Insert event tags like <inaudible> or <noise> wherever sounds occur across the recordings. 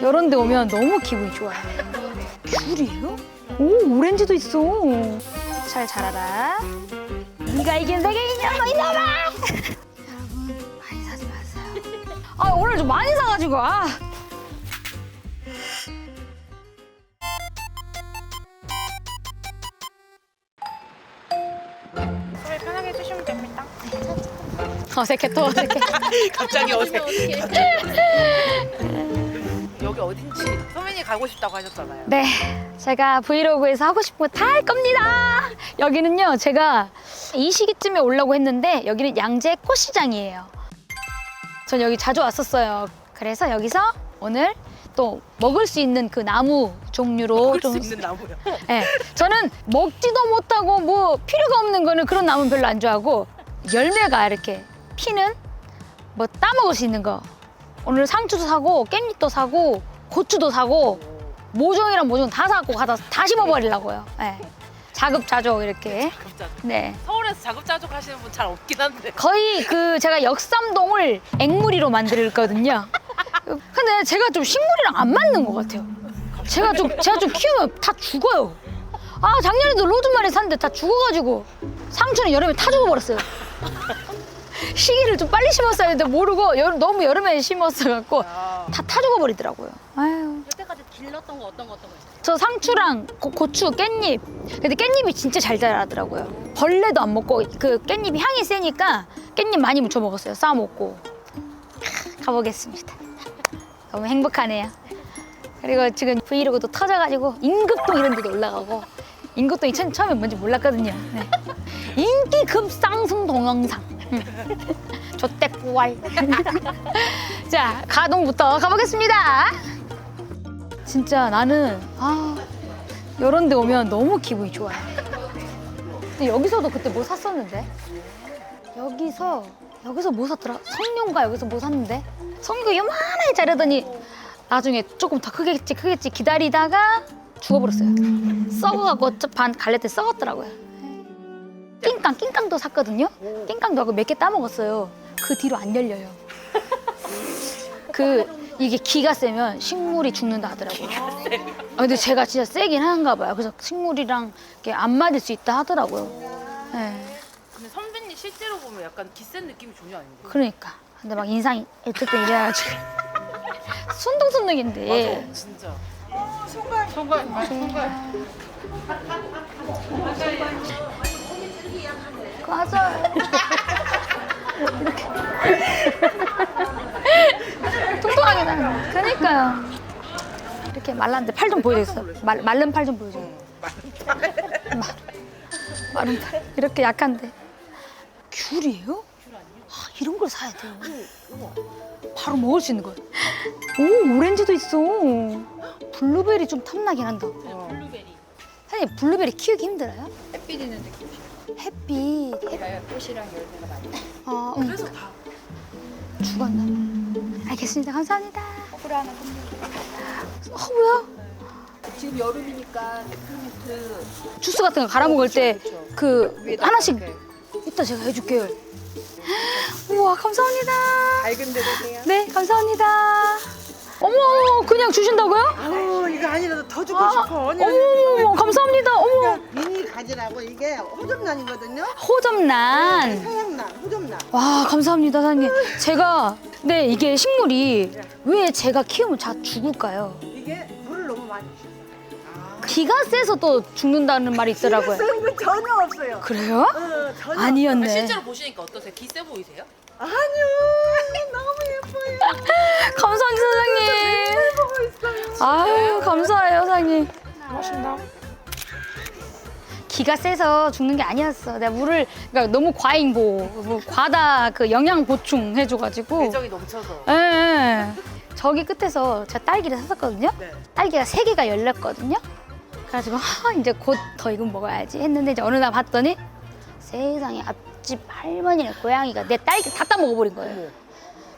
이런 데 오면 너무 기분이 좋아요. 귤이에요? 오, 오렌지도 있어. 잘 자라라. 네가 이긴 세계이냐, 너 이놈아! 여러분, 많이 사지 마세요. 아, 오늘 좀 많이 사가지고, 아. 소리 편하게 해주시면 됩니다. 어색해, 또 어색해. 갑자기 어색. <laughs> 여기 어딘지 소민이 가고 싶다고 하셨잖아요. 네, 제가 브이로그에서 하고 싶은 거 다 할 겁니다. 여기는요, 제가 이 시기쯤에 오려고 했는데 여기는 양재 꽃시장이에요. 전 여기 자주 왔었어요. 그래서 여기서 오늘 또 먹을 수 있는 그 나무 종류로 먹을 좀 수 있는 나무요. 네, 저는 먹지도 못하고 뭐 필요가 없는 거는 그런 나무는 별로 안 좋아하고 열매가 이렇게 피는 뭐 따먹을 수 있는 거 오늘 상추도 사고 깻잎도 사고 고추도 사고 모종이랑 모종 다 사고 가다 다 심어버리려고요. 네. 자급자족 이렇게. 자급자족. 네. 서울에서 자급자족 하시는 분 잘 없긴 한데. 거의 그 제가 역삼동을 앵무리로 만들거든요. 근데 제가 좀 식물이랑 안 맞는 것 같아요. 제가 좀 제가 좀 키우면 다 죽어요. 아 작년에도 로즈마리 샀는데 다 죽어가지고 상추는 여름에 타 죽어버렸어요. 시기를 좀 빨리 심었어야 했는데 모르고 여- 너무 여름에 심었어갖고 아, 다타 죽어버리더라고요. 아유. 여태까지 길렀던 거 어떤 거 어떤 거 있어요? 저 상추랑 고, 고추, 깻잎. 근데 깻잎이 진짜 잘 자라더라고요. 벌레도 안 먹고 그 깻잎이 향이 세니까 깻잎 많이 무쳐 먹었어요. 싸 먹고. 캬, 가보겠습니다. <laughs> 너무 행복하네요. 그리고 지금 브이로그도 터져가지고 임급동 이런 데도 올라가고 임급동이 처, 처음에 뭔지 몰랐거든요. 네. 인기 급상승 동영상. <laughs> 조떼꾸알. <laughs> 자, 가동부터 가보겠습니다. 진짜 나는 아 이런 데 오면 너무 기분이 좋아요. 근데 여기서도 그때 뭐 샀었는데? 여기서 여기서 뭐 샀더라? 성룡가 여기서 뭐 샀는데? 성룡가 요만하게 자르더니 나중에 조금 더 크겠지 크겠지 기다리다가 죽어버렸어요. 썩어갖고 저반 갈래 때 썩었더라고요. 낑깡 낑깡도 샀거든요. 낑깡도 하고 몇 개 따먹었어요. 그 뒤로 안 열려요. 그 이게 기가 세면 식물이 죽는다 하더라고요. 아, 근데 제가 진짜 세긴 한가 봐요. 그래서 식물이랑 이렇게 안 맞을 수 있다 하더라고요. 네, 근데 선배님 실제로 보면 약간 기센 느낌이 전혀 아닌데. 그러니까. 근데 막 인상이 어쨌든 이래가지고 <laughs> 순둥순둥인데. 맞아, 진짜. 손갈, 손갈, 손갈. 맞아요. 이렇게 통통하게 나요. 그러니까요. 이렇게 말랐는데 팔 좀 보여주겠어. 말, 마른 팔 좀 보여줘. 마- 마른 팔. 이렇게 약한데. 귤이에요? 아, 이런 걸 사야 돼요. 바로 먹을 수 있는 거. 오, 오렌지도 있어. 블루베리 좀 탐나긴 한다. 블루베리. 사장님, 블루베리 키우기 힘들어요? 햇빛 있는 느낌. 햇빛, 꽃이랑 열매가 많이. 아, 응. 그래서 다. 죽었나? 알겠습니다. 감사합니다. 샀는데. 어, 뭐야? 지금 여름이니까 페퍼민트 주스 같은 거 갈아 먹을 때. 그 하나씩 이따 제가 해줄게요. 우와, 감사합니다. 밝은 데 되세요. 네, 감사합니다. 어머, 그냥 주신다고요? 아우 이거 아니라도 더 주고 아, 싶어. 언니 어머, 어머, 감사합니다. 어머, 미니 가지라고 이게 호접란이거든요. 호접란. 서양란, 호접란. 와, 감사합니다, 사장님. 제가 네 이게 식물이 왜 제가 키우면 다 죽을까요? 이게 물을 너무 많이 주셔서. 기가 세서 또 죽는다는 말이 있더라고요. 쓰는 거 전혀 없어요. 그래요? 어, 전혀. 아니었네. 실제로 보시니까 어떠세요? 기세 보이세요? 아니요. <laughs> 너무 예뻐요. <laughs> 감사합니다. 아유, 감사해요, 사장님. 고맙습니다. 기가 세서 죽는 게 아니었어. 내가 물을 그러니까 너무 과잉보, 뭐 과다 그 영양 보충 해줘가지고. 애정이 넘쳐서. 예, 예. 저기 끝에서 제가 딸기를 샀었거든요. 네. 딸기가 세 개가 열렸거든요. 그래가지고 하, 이제 곧 더 이건 먹어야지 했는데 이제 어느 날 봤더니 세상에 앞집 할머니네 고양이가 내 딸기 다 따먹어버린 거예요.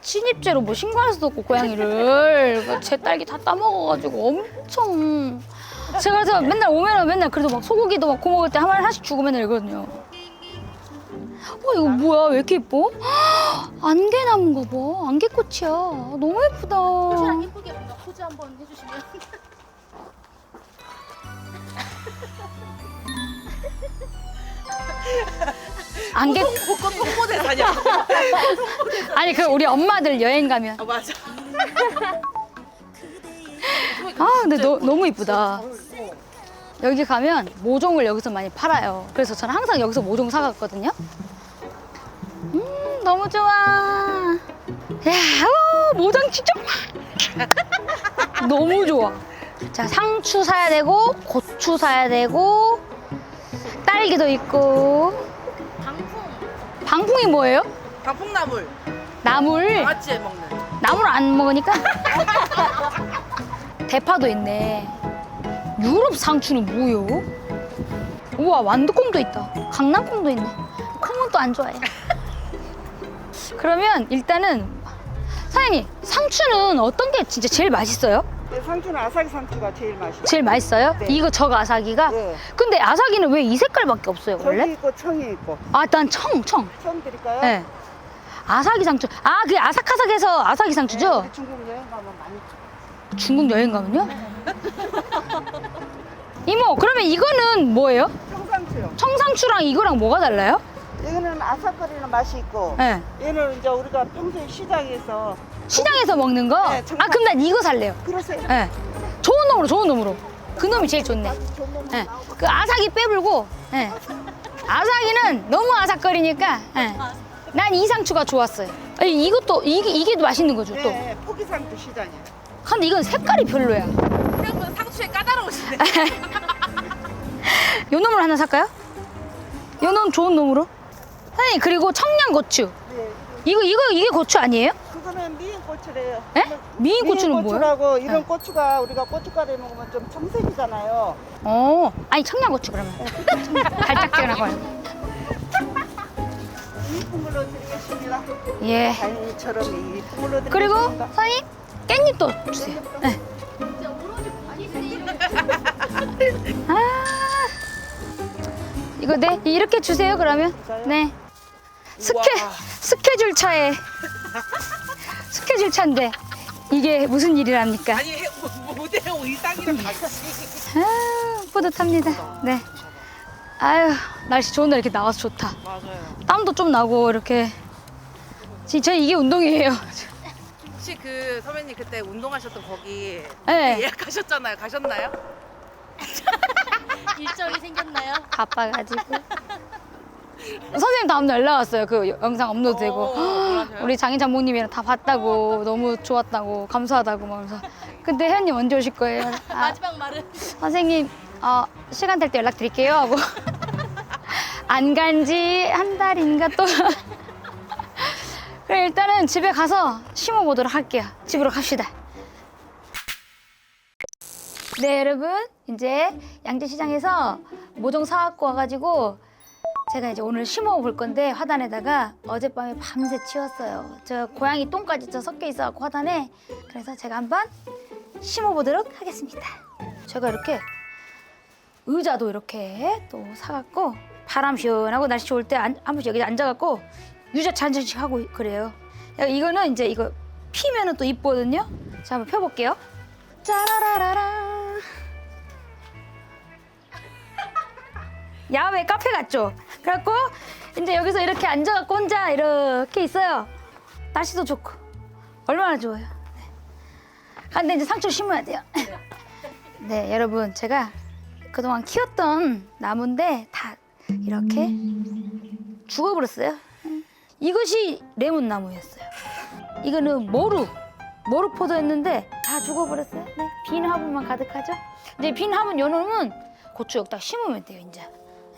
침입죄로 뭐 신고할 수도 없고 고양이를 그제 딸기 다 따먹어가지고 엄청 제가 그래서 맨날 오면은 맨날 그래도 막 소고기도 막 구워 먹을 때 한 마리 하나씩 주고 맨날 이러거든요. 어 이거 뭐야 왜 이렇게 예뻐? 안개 나무인가 봐 안개꽃이야 너무 예쁘다. 꽃이랑 예쁘게 뭔가 포즈 포즈 한번 해주시면. <laughs> 안개 복권 홍보대 다녀. 아니 그 우리 엄마들 여행 가면. 아 맞아. 아 근데 너, 너무 이쁘다. 여기 가면 모종을 여기서 많이 팔아요. 그래서 저는 항상 여기서 모종 사갔거든요. 음 너무 좋아. 야 오, 모종 진짜 너무 좋아. 자 상추 사야 되고 고추 사야 되고 딸기도 있고. 방풍이 뭐예요? 단풍나물. 나물 같이 먹는. 나물 안 먹으니까 <laughs> 대파도 있네 유럽 상추는 뭐요? 우와 완두콩도 있다 강낭콩도 있네 콩은 또 안 좋아해 <laughs> 그러면 일단은 사장님 상추는 어떤 게 진짜 제일 맛있어요? 네, 상추는 아삭이 상추가 제일 맛있어요. 제일 맛있어요? 네. 이거 적 아삭이가? 네. 근데 아삭이는 왜 이 색깔밖에 없어요 저기 원래? 있고 청이 있고. 아 난 청, 청 청 드릴까요? 네. 아삭이 상추 아 그게 아삭아삭해서 아삭이 상추죠? 우리 중국 여행 가면 많이 중국 여행 가면요? 이모, 그러면 이거는 뭐예요? 청상추요. 청상추랑 이거랑 뭐가 달라요? 이거는 아삭거리는 맛이 있고 네. 얘는 이제 우리가 평소에 시장에서 시장에서 먹는 거? 네, 아, 그럼 난 이거 살래요. 그러세요. 네. 좋은 놈으로, 좋은 놈으로. 그 놈이 제일 좋네. 좋은 놈 네. 나오고. 그 아삭이 빼불고, 네. 아삭이는 너무 아삭거리니까, 네. 난이 상추가 좋았어요. 아니, 이것도, 이게, 이게 맛있는 거죠, 또. 네, 포기상추 시장이에요. 근데 이건 색깔이 별로야. 생각보다 상추에 까다로우시네. <laughs> 요 놈으로 하나 살까요? 요 놈 좋은 놈으로? 사장님, 그리고 청양고추. 네, 이거, 이거, 이게 고추 아니에요? 그거는 미인 고추래요. 에? 미인 고추는 뭐예요? 고추라고 이런 네. 고추가 우리가 고춧가루에 먹으면 좀 청색이잖아요. 어, 아니 청양고추 그러면 달짝지근하고 이쁜 걸로 드리겠습니다. 예. 다행히처럼 이쁜 걸로 그리고 드리겠습니다. 사장님 깻잎도 주세요. 네. <laughs> 아, 이거 네 이렇게 주세요 그러면. 네. 스케. 스케줄 차에 <laughs> 스케줄 차인데 이게 무슨 일이랍니까? 아니 해- 뭐, 무대 의상이랑 같이. 아, 뿌듯합니다. 네. 아유 날씨 좋은 날 이렇게 나와서 좋다. 맞아요. 땀도 좀 나고 이렇게 진짜 이게 운동이에요. 혹시 그 선배님 그때 운동하셨던 거기 네. 예약하셨잖아요. 가셨나요? <laughs> 일정이 생겼나요? 바빠가지고 <laughs> 선생님 다음날 연락 왔어요. 그 영상 업로드되고. 어? <gasps> 우리 장인 장모님이랑 다 봤다고 너무 좋았다고 감사하다고 막 그래서. 근데 혜연님 언제 오실 거예요? <laughs> 아, 마지막 말은? 선생님 어, 시간 될 때 연락 드릴게요 하고. <laughs> 안 간지 한 달인가 또. 그래 일단은 집에 가서 심어 보도록 할게요. 집으로 갑시다. 네 여러분. 이제 양재시장에서 모종 사갖고 와가지고 제가 이제 오늘 심어 볼 건데 화단에다가 어젯밤에 밤새 치웠어요 저 고양이 똥까지 저 섞여 있어갖고 화단에 그래서 제가 한번 심어 보도록 하겠습니다 제가 이렇게 의자도 이렇게 또 사갖고 바람 시원하고 날씨 좋을 때 한 번씩 여기 앉아갖고 유자차 한 잔씩 하고 그래요. 야, 이거는 이제 이거 피면은 또 이쁘거든요. 자 한번 펴볼게요. 짜라라라라. 야외 카페 같죠? 그래갖고 이제 여기서 이렇게 앉아갖고 혼자 이렇게 있어요. 날씨도 좋고 얼마나 좋아요. 네. 근데 이제 상추 심어야 돼요. <laughs> 네, 여러분 제가 그동안 키웠던 나무인데 다 이렇게 죽어버렸어요. 이것이 레몬 나무였어요. 이거는 모루, 모루 포도였는데 다 죽어버렸어요. 네, 빈 화분만 가득하죠. 이제 빈 화분 요놈은 고추 여기다 심으면 돼요, 이제.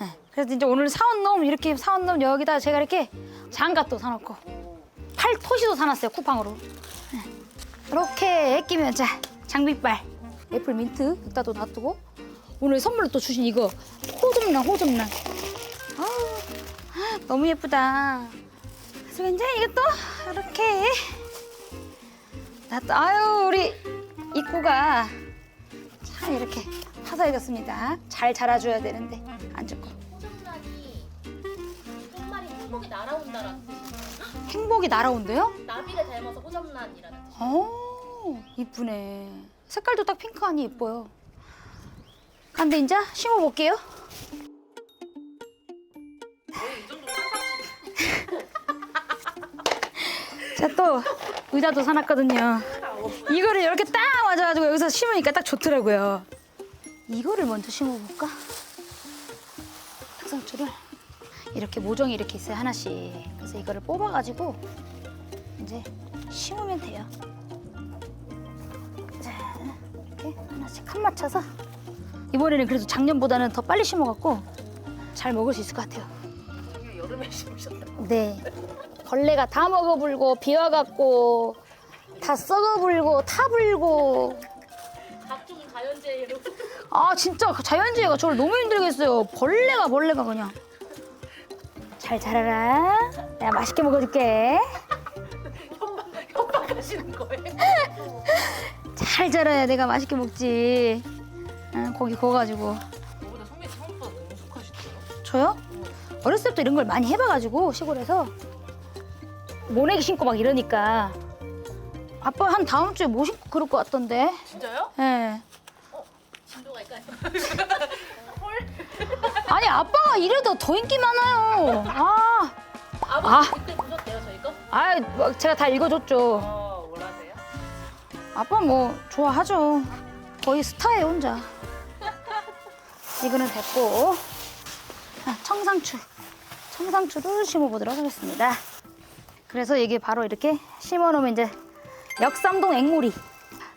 네, 그래서 이제 오늘 사온 놈 이렇게 사온 놈 여기다 제가 이렇게 장갑도 사놓고 팔토시도 사놨어요 쿠팡으로. 네. 이렇게 끼면 자 장비빨 애플 민트 여기다 또 놔두고 오늘 선물로 또 주신 이거 호접란 호접란 아우 너무 예쁘다. 그래서 이제 이것도 이렇게 놔둬. 아유 우리 입구가 참 이렇게 화사해졌습니다. 잘 자라줘야 되는데 안 죽고 호접란이 끝말이 행복이 날아온다라는 뜻이에요. 행복이 날아온대요? 나비를 닮아서 호접란이라는 뜻이에요. 오 이쁘네 색깔도 딱 핑크하니 예뻐요. 근데 이제 심어볼게요. 제가 또 의자도 사놨거든요. 이거를 이렇게 딱 맞아가지고 여기서 심으니까 딱 좋더라고요. 이거를 먼저 심어볼까? 탁상추를 이렇게 모종이 이렇게 있어요 하나씩. 그래서 이거를 뽑아가지고 이제 심으면 돼요. 자, 이렇게 하나씩 칸 맞춰서 이번에는 그래도 작년보다는 더 빨리 심어갖고 잘 먹을 수 있을 것 같아요. 여름에 심으셨다. 네. 벌레가 다 먹어불고 비와갖고 다 썩어불고 타불고. 아 진짜 그 자연재해가 저를 너무 힘들게 했어요. 벌레가 벌레가 그냥. 잘 자라라. 내가 맛있게 먹어줄게. <laughs> 협박하시는 거예요? 잘 자라야 내가 맛있게 먹지. 응, 고기 구워가지고. 저보다 선배 생각보다 너무 속하시더라고요. 저요? 어렸을 때부터 이런 걸 많이 해봐가지고 시골에서 모내기 신고 막 이러니까 아빠 한 다음 주에 뭐 신고 그럴 것 같던데. 진짜요? 예. 아니 아빠가 이래도 더 인기 많아요. 아, 아버지 아. 그때 보셨대요 저희 거? 아, 뭐 제가 다 읽어줬죠. 어, 뭐라세요? 아빠 뭐 좋아하죠. 거의 스타예요 혼자. 이거는 됐고 아, 청상추, 청상추도 심어보도록 하겠습니다. 그래서 이게 바로 이렇게 심어놓으면 이제 역삼동 앵무리,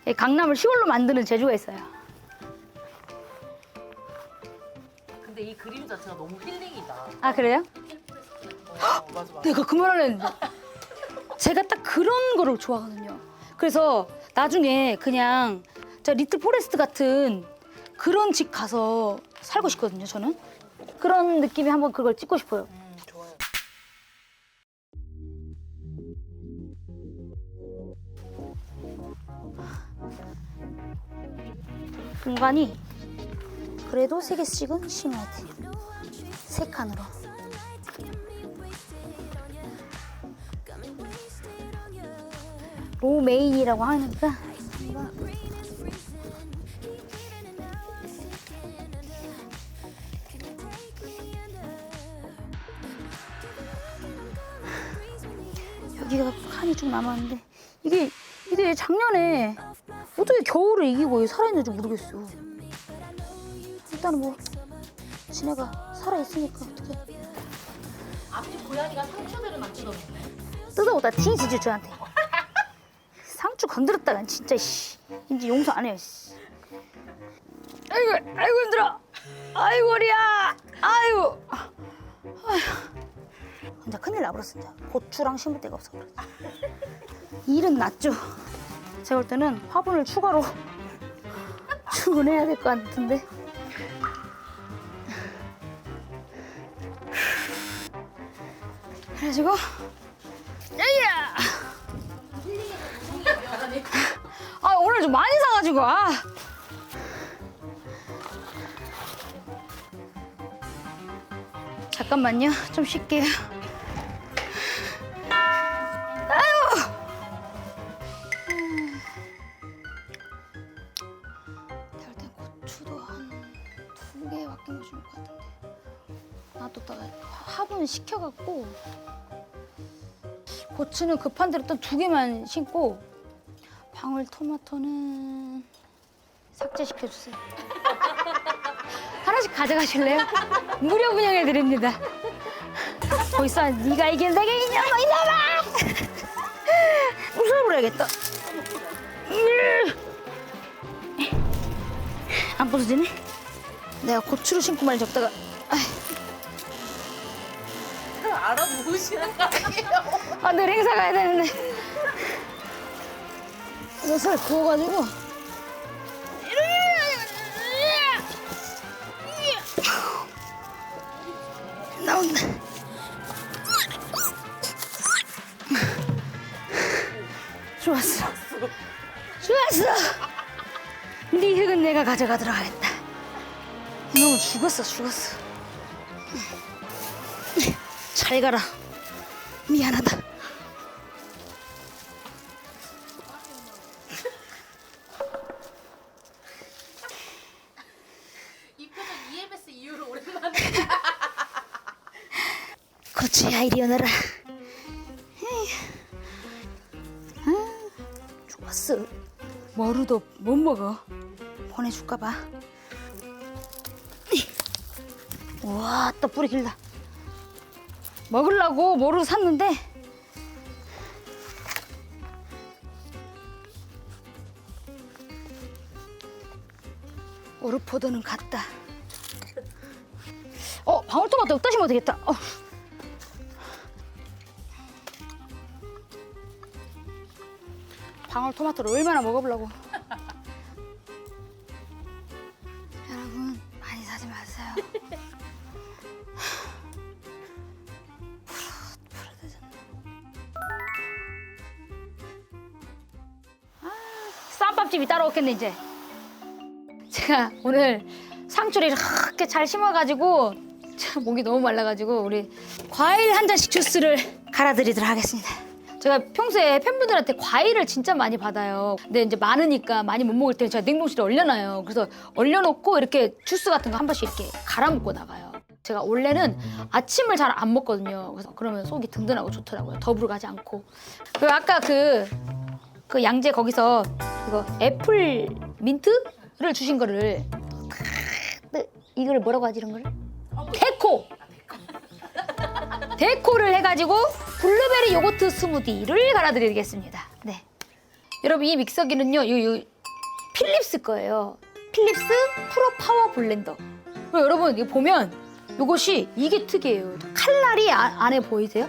이 강남을 시골로 만드는 재주가 있어요. 근데 이 그림 자체가 너무 힐링이다. 아 그래요? 어, 맞아 맞아. 내가 그 말을 했는데 제가 딱 그런 거를 좋아하거든요. 그래서 나중에 그냥 저 리틀 포레스트 같은 그런 집 가서 살고 싶거든요. 저는 그런 느낌이 한번 그걸 찍고 싶어요. 음, 좋아요. 공간이 그래도 세 개씩은 심어야 돼. 세 칸으로. 로 메인이라고 하니까 여기가 칸이 좀 남았는데 이게 이게 작년에 어떻게 겨울을 이기고 살아있는지 모르겠어. 일단은 뭐 지네가 살아있으니까 어떻게 앞집 고양이가 상추들을 막 뜯어먹네. 뜯어오다 튀지죠 저한테. <laughs> 상추 건드렸다간 진짜 씨 이제 용서 안 해요. 씨. 아이고 아이고 힘들어. 아이고 허리야. 아이고. 아휴. 진짜 큰일 나버렸어 진짜. 고추랑 심을 데가 없어 그래. 일은 낫죠. 제가 볼 때는 화분을 추가로 <laughs> 주문해야 될 것 같은데. 가지고 야야. 아 오늘 좀 많이 사가지고 아. 잠깐만요 좀 쉴게요. 아유. 내가 볼땐 고추도 한 두개 좋을 것 같은데. 놔뒀다가 화분 식혀갖고 고추는 급한 대로 또 두 개만 심고 방울토마토는 삭제시켜 주세요. <laughs> 하나씩 가져가실래요? 무료 분양해 드립니다. 벌써 네가 이긴 내가 이년아 이놈아! <laughs> 웃어버려야겠다. 안 부서지네? 내가 고추를 심고 말이 적다가 알아보시는 거 아니에요? 아, 내일 행사 가야 되는데. 이것을 구워가지고. 나온다. 좋았어. 좋았어. 네 흙은 내가 가져가도록 하겠다. 이놈은 죽었어, 죽었어. 잘 가라. 미안하다. 이 표정 EMS 이후로 오랜만에. 고추야 이리 오너라. 죽었어. 머루도 못 먹어. 보내줄까 봐. 우와, 또 뿌리 길다. 먹으려고 머루 샀는데? 오르포도는 갔다. 어 방울토마토 여기다 심어도 되겠다. 어. 방울토마토를 얼마나 먹어보려고 쌈밥집이 따로 없겠네 이제 제가 오늘 상추를 이렇게 잘 심어가지고 참 목이 너무 말라가지고 우리 과일 한 잔씩 주스를 갈아드리도록 하겠습니다. 제가 평소에 팬분들한테 과일을 진짜 많이 받아요. 근데 이제 많으니까 많이 못 먹을 때는 제가 냉동실에 얼려놔요. 그래서 얼려놓고 이렇게 주스 같은 거 한 번씩 이렇게 갈아 먹고 나가요. 제가 원래는 아침을 잘 안 먹거든요. 그래서 그러면 속이 든든하고 좋더라고요. 더부룩 하지 않고. 그 아까 그, 그 양재 거기서 이거 애플 민트를 주신 거를 네, 이걸 뭐라고 하지 이런 거를? 데코! 데코를 해가지고 블루베리 요거트 스무디를 갈아드리겠습니다. 네. 여러분 이 믹서기는요, 요, 요 필립스 거예요. 필립스 프로 파워 블렌더. 여러분 이거 보면 요것이 이게 특이해요. 칼날이 아- 안에 보이세요?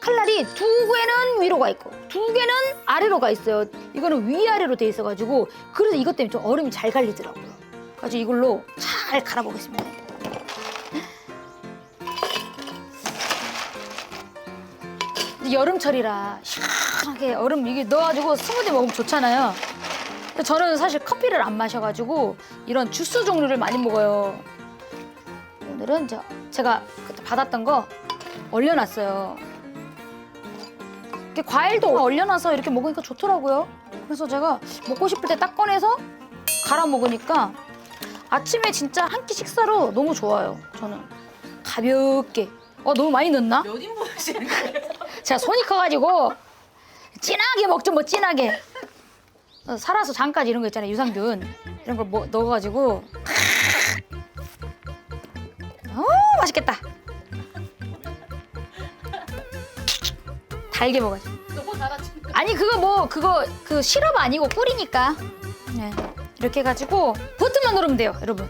칼날이 두 개는 위로 가 있고 두 개는 아래로 가 있어요. 이거는 위아래로 돼 있어가지고 그래서 이것 때문에 좀 얼음이 잘 갈리더라고요. 아주 이걸로 잘 갈아보겠습니다. 여름철이라 시원하게 얼음 이게 넣어가지고 스무디 먹으면 좋잖아요. 저는 사실 커피를 안 마셔가지고 이런 주스 종류를 많이 먹어요. 오늘은 저 제가 그때 받았던 거 얼려놨어요. 이렇게 과일도 얼려놔서 이렇게 먹으니까 좋더라고요. 그래서 제가 먹고 싶을 때 딱 꺼내서 갈아 먹으니까 아침에 진짜 한 끼 식사로 너무 좋아요. 저는 가볍게. 어 너무 많이 넣나? 몇 인분 하시는 거예요? <laughs> 제가 손이 커가지고 진하게 먹죠 뭐 진하게 어, 살아서 장까지 이런 거 있잖아요 유산균 이런 걸 뭐, 넣어가지고 어 맛있겠다 달게 먹어야지 너무 달아지. 아니 그거 뭐 그거 그 시럽 아니고 꿀이니까. 네. 이렇게 해가지고 버튼만 누르면 돼요 여러분.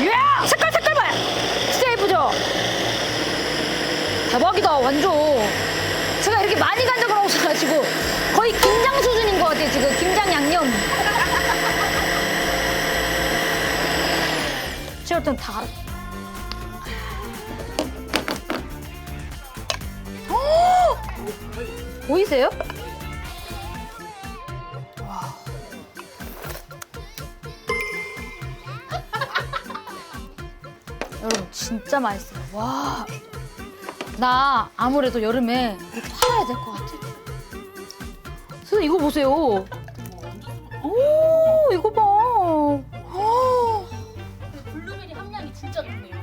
이야! 색깔 색깔 봐요. 진짜 예쁘죠? 대박이다 완전. 제가 이렇게 많이 간 적은 없어가지고 거의 김장 수준인 것 같아요 지금. 김장 양념. <laughs> 제가 좀다 보이세요? 와. 여러분 진짜 맛있어요. 와. 나 아무래도 여름에 이거 팔아야 될 것 같아. 선생님 이거 보세요. 오 이거 봐. 오, 블루베리 함량이 진짜 높네요.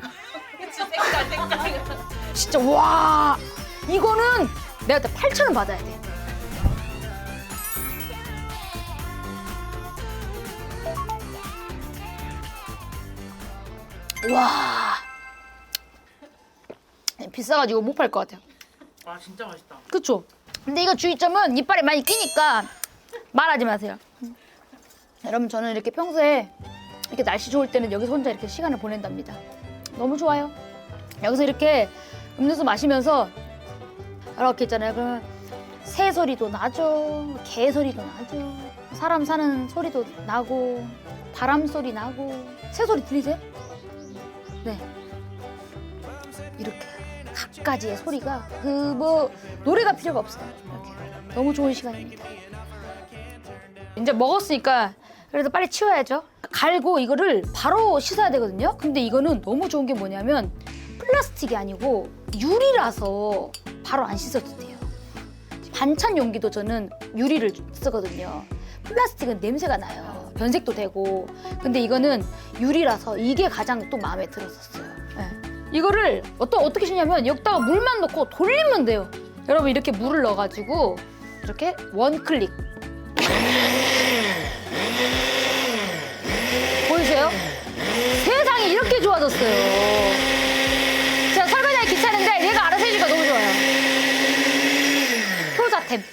<laughs> 진짜 와. 이거는 내가 그때 8천 원 받아야 돼. 와. 비싸가지고 못 팔 것 같아요. 아 진짜 맛있다. 그쵸? 근데 이거 주의점은 이빨에 많이 끼니까 말하지 마세요. 여러분 저는 이렇게 평소에 이렇게 날씨 좋을 때는 여기서 혼자 이렇게 시간을 보낸답니다. 너무 좋아요. 여기서 이렇게 음료수 마시면서 이렇게 있잖아요. 그러면 새 소리도 나죠. 개 소리도 나죠. 사람 사는 소리도 나고 바람 소리 나고 새 소리 들리세요? 네. 이렇게 각 가지의 소리가 그 뭐 노래가 필요가 없어요. 이렇게 너무 좋은 시간입니다. 이제 먹었으니까 그래도 빨리 치워야죠. 갈고 이거를 바로 씻어야 되거든요. 근데 이거는 너무 좋은 게 뭐냐면 플라스틱이 아니고 유리라서 바로 안 씻어도 돼요. 반찬 용기도 저는 유리를 쓰거든요. 플라스틱은 냄새가 나요. 변색도 되고 근데 이거는 유리라서 이게 가장 또 마음에 들었었어요. 예. 이거를 어떠, 어떻게 쉬냐면 여기다가 물만 넣고 돌리면 돼요. 여러분 이렇게 물을 넣어가지고 이렇게 원 클릭 보이세요? 세상이 이렇게 좋아졌어요. 제가 설거지하기 귀찮은데 얘가 알아서 해주니까 너무 좋아요. 효자템.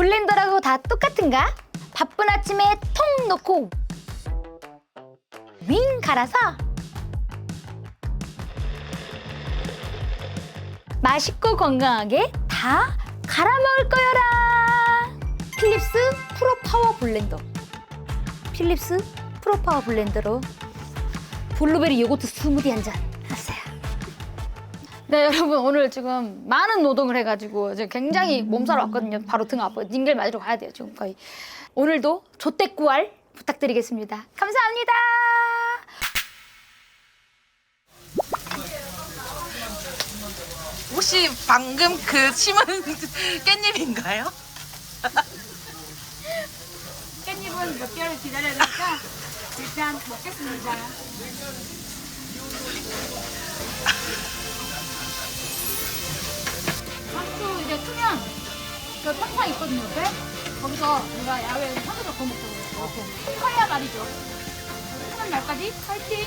블렌더라고 다 똑같은가? 바쁜 아침에 통 넣고 윙 갈아서 맛있고 건강하게 다 갈아 먹을 거여라. 필립스 프로 파워 블렌더. 필립스 프로 파워 블렌더로 블루베리 요거트 스무디 한 잔. 네, 여러분 오늘 지금 많은 노동을 해가지고 지금 굉장히 몸살 왔거든요. 바로 등 아파요. 닝겔 맞으러 가야 돼요. 지금 거의. 오늘도 조떼꾸알 부탁드리겠습니다. 감사합니다. 혹시 방금 그 심은 <laughs> 깻잎인가요? <laughs> 깻잎은 몇 개월 기다려야 되니까 일단 먹겠습니다. <laughs> 상추 이제 투명 그 탕탕 있거든요. 옆에 거기서 우리가 야외에서 삼겹살 구워 먹고 이렇게 커야 말이죠. 하는 날까지 파이팅!